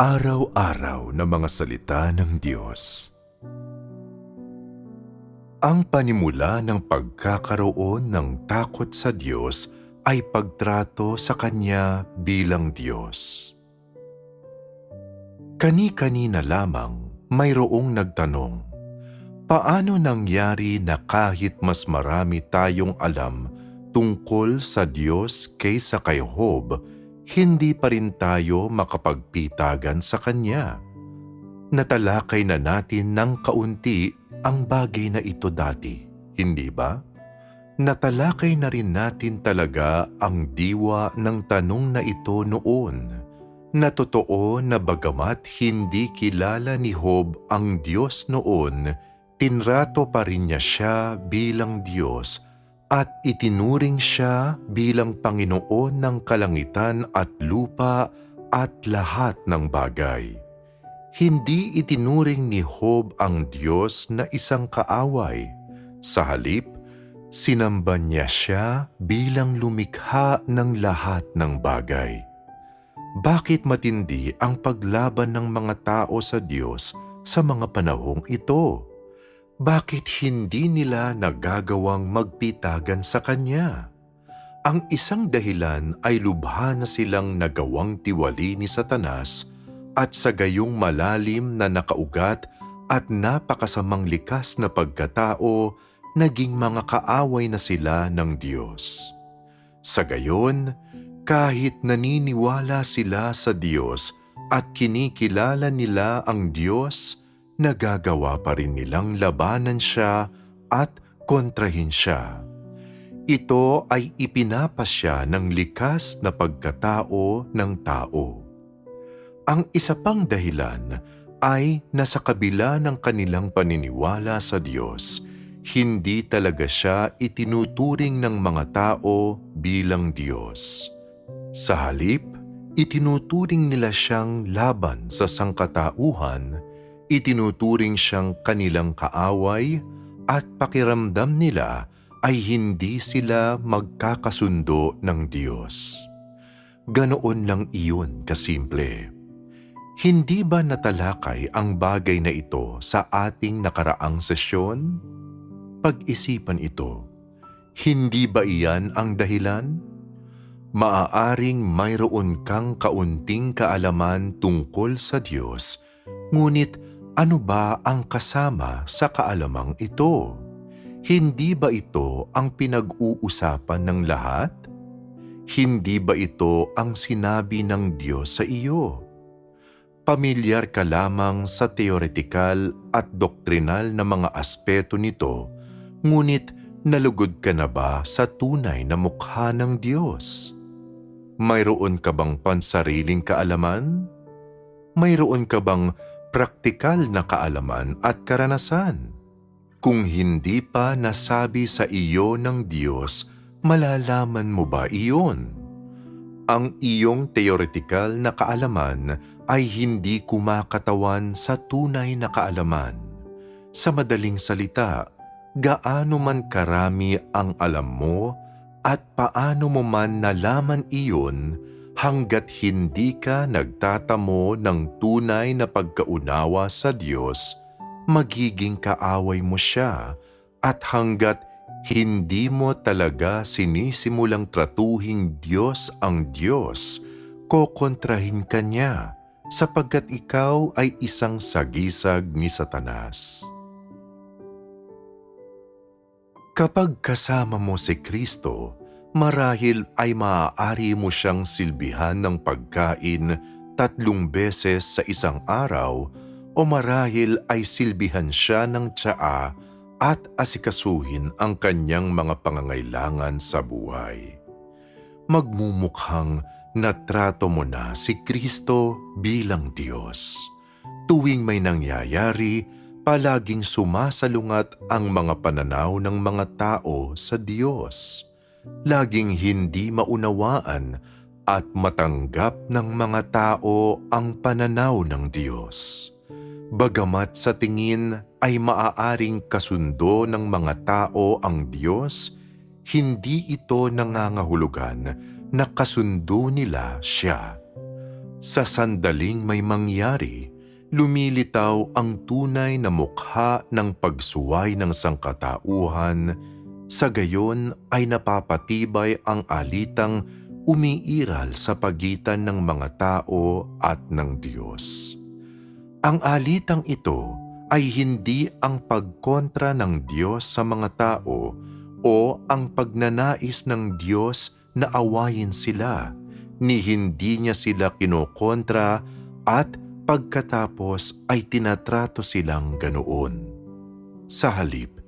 Araw-araw na mga salita ng Diyos. Ang panimula ng pagkakaroon ng takot sa Diyos ay pagtrato sa Kanya bilang Diyos. Kani-kanina lamang mayroong nagtanong, paano nangyari na kahit mas marami tayong alam tungkol sa Diyos kaysa kay Job, hindi pa rin tayo makapagpitagan sa Kanya. Natalakay na natin ng kaunti ang bagay na ito dati, hindi ba? Natalakay na rin natin talaga ang diwa ng tanong na ito noon. Na totoo na bagamat hindi kilala ni Job ang Diyos noon, tinrato pa rin niya siya bilang Diyos at itinuring siya bilang Panginoon ng kalangitan at lupa at lahat ng bagay. Hindi itinuring ni Job ang Diyos na isang kaaway. Sa halip, sinamba niya siya bilang lumikha ng lahat ng bagay. Bakit matindi ang paglaban ng mga tao sa Diyos sa mga panahong ito? Bakit hindi nila nagagawang magpitagan sa Kanya? Ang isang dahilan ay lubha na silang nagawang tiwali ni Satanas at sa gayong malalim na nakaugat at napakasamang likas na pagkatao, naging mga kaaway na sila ng Diyos. Sa gayon, kahit naniniwala sila sa Diyos at kinikilala nila ang Diyos, nagagawa pa rin nilang labanan siya at kontrahin siya. Ito ay ipinapasya ng likas na pagkatao ng tao. Ang isa pang dahilan ay nasa kabila ng kanilang paniniwala sa Diyos, hindi talaga siya itinuturing ng mga tao bilang Diyos. Sa halip, itinuturing nila siyang laban sa sangkatauhan itinuturing siyang kanilang kaaway at pakiramdam nila ay hindi sila magkakasundo ng Diyos. Ganoon lang iyon kasimple. Hindi ba natalakay ang bagay na ito sa ating nakaraang sesyon? Pag-isipan ito. Hindi ba iyan ang dahilan? Maaaring mayroon kang kaunting kaalaman tungkol sa Diyos, ngunit ano ba ang kasama sa kaalamang ito? Hindi ba ito ang pinag-uusapan ng lahat? Hindi ba ito ang sinabi ng Diyos sa iyo? Pamilyar ka lamang sa teoretikal at doktrinal na mga aspeto nito, ngunit nalugod ka na ba sa tunay na mukha ng Diyos? Mayroon ka bang pansariling kaalaman? Mayroon ka bang praktikal na kaalaman at karanasan. Kung hindi pa nasabi sa iyo ng Diyos, malalaman mo ba iyon? Ang iyong teoretikal na kaalaman ay hindi kumakatawan sa tunay na kaalaman. Sa madaling salita, gaano man karami ang alam mo at paano mo man nalaman iyon, hanggat hindi ka nagtatamo ng tunay na pagkaunawa sa Diyos, magiging kaaway mo siya at hanggat hindi mo talaga sinisimulang tratuhing Diyos ang Diyos, kokontrahin ka niya sapagkat ikaw ay isang sagisag ni Satanas. Kapag kasama mo si Kristo, marahil ay maaari mo siyang silbihan ng pagkain tatlong beses sa isang araw o marahil ay silbihan siya ng tsaa at asikasuhin ang kanyang mga pangangailangan sa buhay. Magmumukhang natrato mo na si Kristo bilang Diyos. Tuwing may nangyayari, palaging sumasalungat ang mga pananaw ng mga tao sa Diyos laging hindi maunawaan at matanggap ng mga tao ang pananaw ng Diyos. Bagamat sa tingin ay maaaring kasundo ng mga tao ang Diyos, hindi ito nangangahulugan na kasundo nila siya. Sa sandaling may mangyari, lumilitaw ang tunay na mukha ng pagsuway ng sangkatauhan, sa gayon ay napapatibay ang alitang umiiral sa pagitan ng mga tao at ng Diyos. Ang alitang ito ay hindi ang pagkontra ng Diyos sa mga tao o ang pagnanais ng Diyos na awayin sila, ni hindi niya sila kinokontra at pagkatapos ay tinatrato silang ganoon. Sa halip,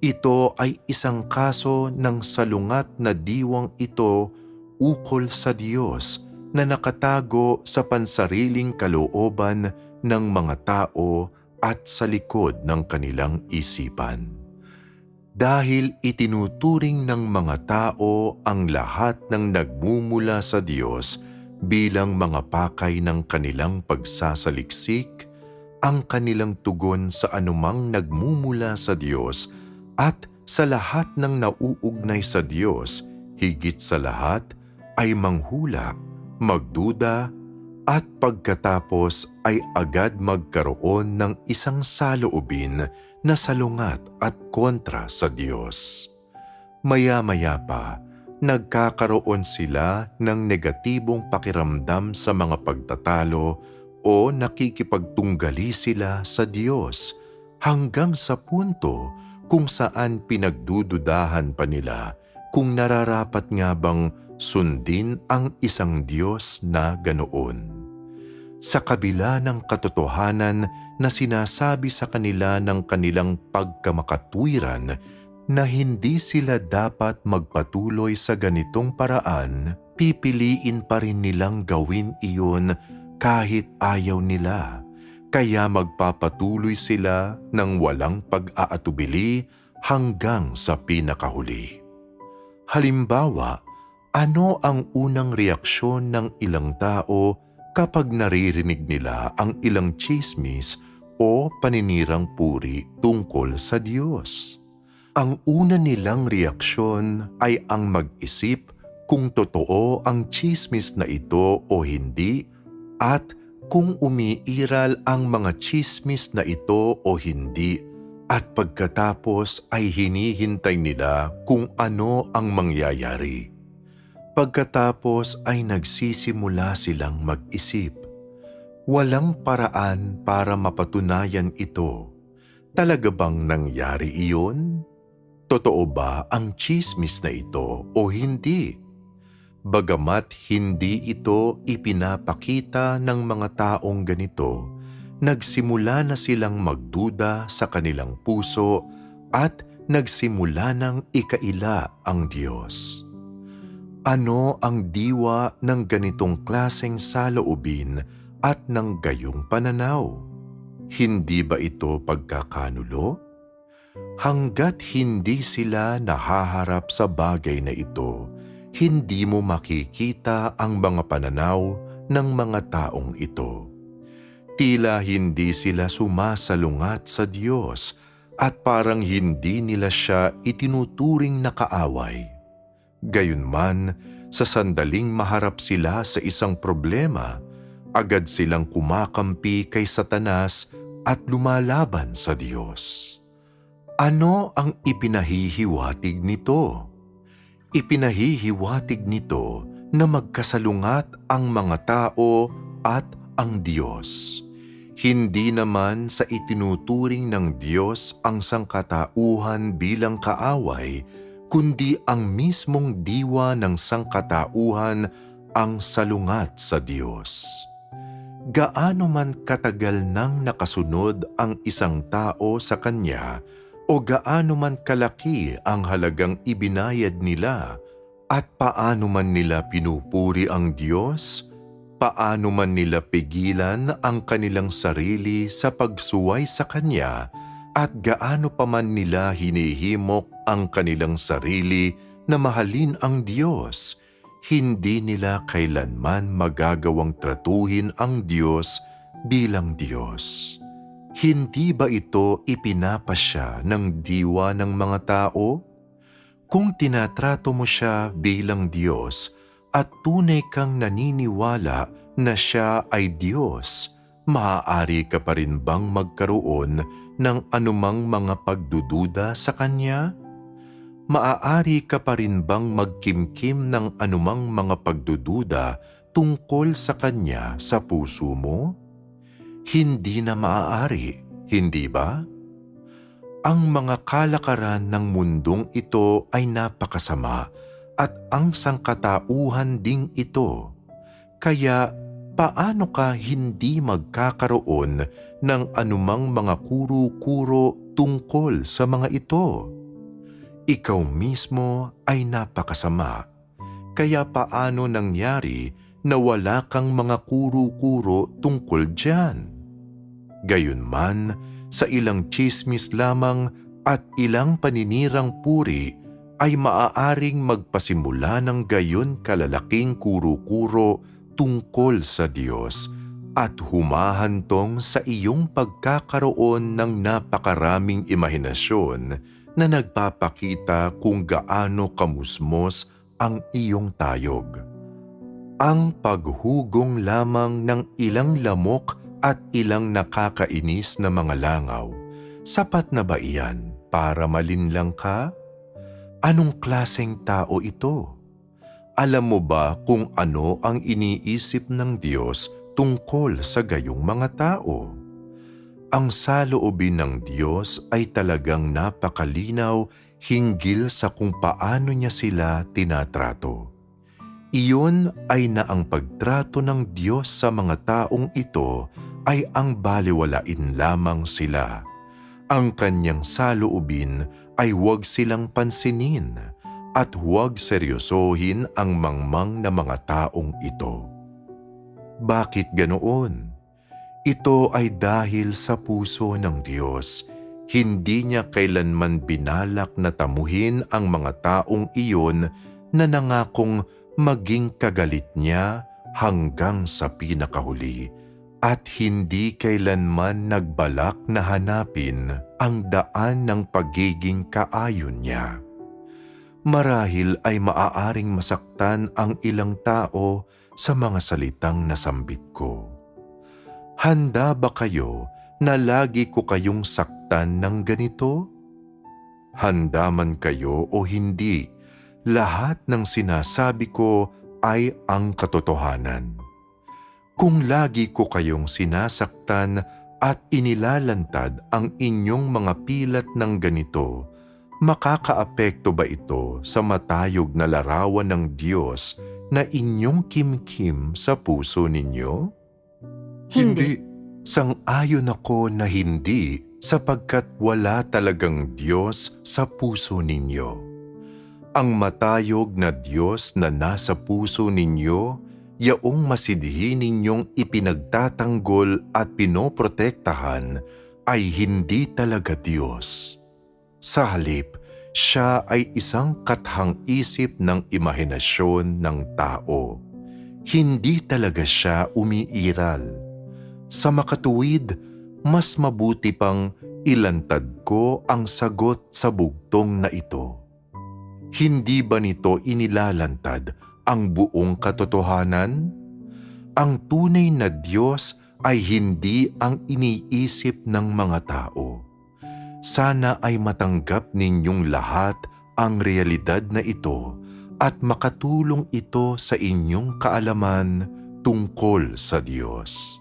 ito ay isang kaso ng salungat na diwang ito ukol sa Diyos na nakatago sa pansariling kalooban ng mga tao at sa likod ng kanilang isipan. Dahil itinuturing ng mga tao ang lahat ng nagmumula sa Diyos bilang mga pakay ng kanilang pagsasaliksik, ang kanilang tugon sa anumang nagmumula sa Diyos at sa lahat ng nauugnay sa Diyos, higit sa lahat, ay manghula, magduda, at pagkatapos ay agad magkaroon ng isang saloobin na salungat at kontra sa Diyos. Maya-maya pa, nagkakaroon sila ng negatibong pakiramdam sa mga pagtatalo o nakikipagtunggali sila sa Diyos hanggang sa punto kung saan pinagdududahan pa nila kung nararapat nga bang sundin ang isang Diyos na ganoon. Sa kabila ng katotohanan na sinasabi sa kanila ng kanilang pagkamakatwiran na hindi sila dapat magpatuloy sa ganitong paraan, pipiliin pa rin nilang gawin iyon kahit ayaw nila kaya magpapatuloy sila ng walang pag-aatubili hanggang sa pinakahuli. Halimbawa, ano ang unang reaksyon ng ilang tao kapag naririnig nila ang ilang chismis o paninirang puri tungkol sa Diyos? Ang una nilang reaksyon ay ang mag-isip kung totoo ang chismis na ito o hindi at kung umiiral ang mga chismis na ito o hindi at pagkatapos ay hinihintay nila kung ano ang mangyayari. Pagkatapos ay nagsisimula silang mag-isip. Walang paraan para mapatunayan ito. Talaga bang nangyari iyon? Totoo ba ang chismis na ito o hindi? Bagamat hindi ito ipinapakita ng mga taong ganito, nagsimula na silang magduda sa kanilang puso at nagsimula ng ikaila ang Diyos. Ano ang diwa ng ganitong klaseng saloobin at ng gayong pananaw? Hindi ba ito pagkakanulo? Hanggat hindi sila nahaharap sa bagay na ito, hindi mo makikita ang mga pananaw ng mga taong ito. Tila hindi sila sumasalungat sa Diyos at parang hindi nila siya itinuturing na kaaway. Gayunman, sa sandaling maharap sila sa isang problema, agad silang kumakampi kay Satanas at lumalaban sa Diyos. Ano ang ipinahihiwatig nito? Ipinahihiwatig nito na magkasalungat ang mga tao at ang Diyos. Hindi naman sa itinuturing ng Diyos ang sangkatauhan bilang kaaway, kundi ang mismong diwa ng sangkatauhan ang salungat sa Diyos. Gaano man katagal nang nakasunod ang isang tao sa Kanya, o gaano man kalaki ang halagang ibinayad nila at paano man nila pinupuri ang Diyos, paano man nila pigilan ang kanilang sarili sa pagsuway sa Kanya at gaano pa man nila hinihimok ang kanilang sarili na mahalin ang Diyos, hindi nila kailanman magagawang tratuhin ang Diyos bilang Diyos. Hindi ba ito ipinapasya ng diwa ng mga tao? Kung tinatrato mo siya bilang Diyos at tunay kang naniniwala na siya ay Diyos, maaari ka pa rin bang magkaroon ng anumang mga pagdududa sa Kanya? Maaari ka pa rin bang magkimkim ng anumang mga pagdududa tungkol sa Kanya sa puso mo? Hindi na maaari, hindi ba? Ang mga kalakaran ng mundong ito ay napakasama at ang sangkatauhan ding ito. Kaya paano ka hindi magkakaroon ng anumang mga kuro-kuro tungkol sa mga ito? Ikaw mismo ay napakasama. Kaya paano nangyari na wala kang mga kuro-kuro tungkol dyan? Gayunman, sa ilang chismis lamang at ilang paninirang puri ay maaaring magpasimula ng gayon kalalaking kuro-kuro tungkol sa Diyos at humahantong sa iyong pagkakaroon ng napakaraming imahinasyon na nagpapakita kung gaano kamusmos ang iyong tayog. Ang paghugong lamang ng ilang lamok at ilang nakakainis na mga langaw, sapat na ba iyan para malinlang ka? Anong klaseng tao ito? Alam mo ba kung ano ang iniisip ng Diyos tungkol sa gayong mga tao? Ang saloobin ng Diyos ay talagang napakalinaw hinggil sa kung paano niya sila tinatrato. Iyon ay na ang pagtrato ng Diyos sa mga taong ito ay ang baliwalain lamang sila. Ang kanyang saloobin ay huwag silang pansinin at huwag seryosohin ang mangmang na mga taong ito. Bakit ganoon? Ito ay dahil sa puso ng Diyos. Hindi niya kailanman binalak na tamuhin ang mga taong iyon na nangakong maging kagalit niya hanggang sa pinakahuli at hindi kailanman nagbalak na hanapin ang daan ng pagiging kaayon niya. Marahil ay maaaring masaktan ang ilang tao sa mga salitang nasambit ko. Handa ba kayo na lagi ko kayong saktan ng ganito? Handa man kayo o hindi, lahat ng sinasabi ko ay ang katotohanan. Kung lagi ko kayong sinasaktan at inilalantad ang inyong mga pilat ng ganito, makakaapekto ba ito sa matayog na larawan ng Diyos na inyong kimkim sa puso ninyo? Hindi. Sang-ayon ako na hindi sapagkat wala talagang Diyos sa puso ninyo. Ang matayog na Diyos na nasa puso ninyo yaong masidhi ninyong ipinagtatanggol at pinoprotektahan ay hindi talaga Diyos. Sa halip, siya ay isang kathang isip ng imahinasyon ng tao. Hindi talaga siya umiiral. Sa makatuwid, mas mabuti pang ilantad ko ang sagot sa bugtong na ito. Hindi ba nito inilalantad ang buong katotohanan? Ang tunay na Diyos ay hindi ang iniisip ng mga tao. Sana ay matanggap ninyong lahat ang realidad na ito at makatulong ito sa inyong kaalaman tungkol sa Diyos.